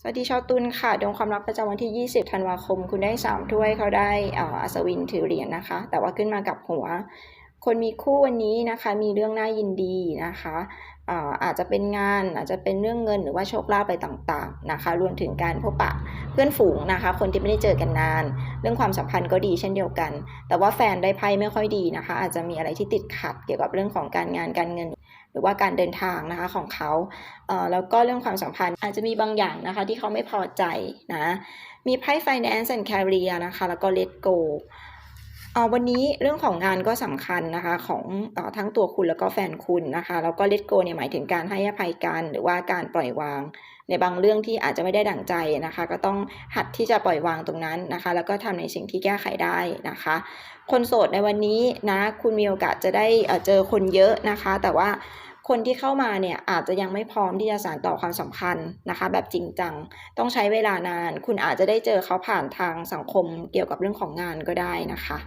สวัสดีชาวตุลค่ะ ดวงความรักประจำวันที่ 20 ธันวาคม คุณได้ 3 ถ้วยเขาได้อัศวินถือเหรียญนะคะ แต่ว่าขึ้นมากับหัว คนมีคู่วันนี้นะคะ มีเรื่องน่ายินดีนะคะอาอาจจะเป็นงานอาจจะเป็นเรื่องเงินหรือว่าโชคลาภอะไรต่างๆนะคะ รวมถึงการพบปะเพื่อนฝูงนะคะ คนที่ไม่ได้เจอกันนาน เรื่องความสัมพันธ์ก็ดีเช่นเดียวกัน แต่ว่าแฟนได้ไพ่ไม่ค่อยดีนะคะ อาจจะมีอะไรที่ติดขัดเกี่ยวกับเรื่องของการงานการเงิน หรือว่าการเดินทางนะคะของเขาเอ่อแล้วก็เรื่องความสัมพันธ์อาจจะมีบางอย่างนะคะที่เขาไม่พอใจนะ มีไพ่ finance and career นะคะ แล้วก็ let go วันนี้เรื่องของงานก็สำคัญนะคะของอทั้งตัวคุณแล้วก็แฟนคุณนะคะแล้วก็เลตโกเนี่ยหมายถึงการให้อภัยกันหรือว่าการปล่อยวาง ในบางเรื่องที่อาจจะไม่ได้ดั่งใจนะคะ ก็ต้องหัดที่จะปล่อยวางตรงนั้นนะคะ แล้วก็ทำในสิ่งที่แก้ไขได้นะคะ คนโสดในวันนี้นะคุณมีโอกาสจะได้เจอคนเยอะนะคะ แต่ว่า คนที่เข้ามาเนี่ยอาจจะยังไม่พร้อมที่จะสานต่อความสัมพันธ์นะคะ แบบจริงจัง ต้องใช้เวลานาน คุณอาจจะได้เจอเขาผ่านทางสังคมเกี่ยวกับเรื่องของงานก็ได้นะคะ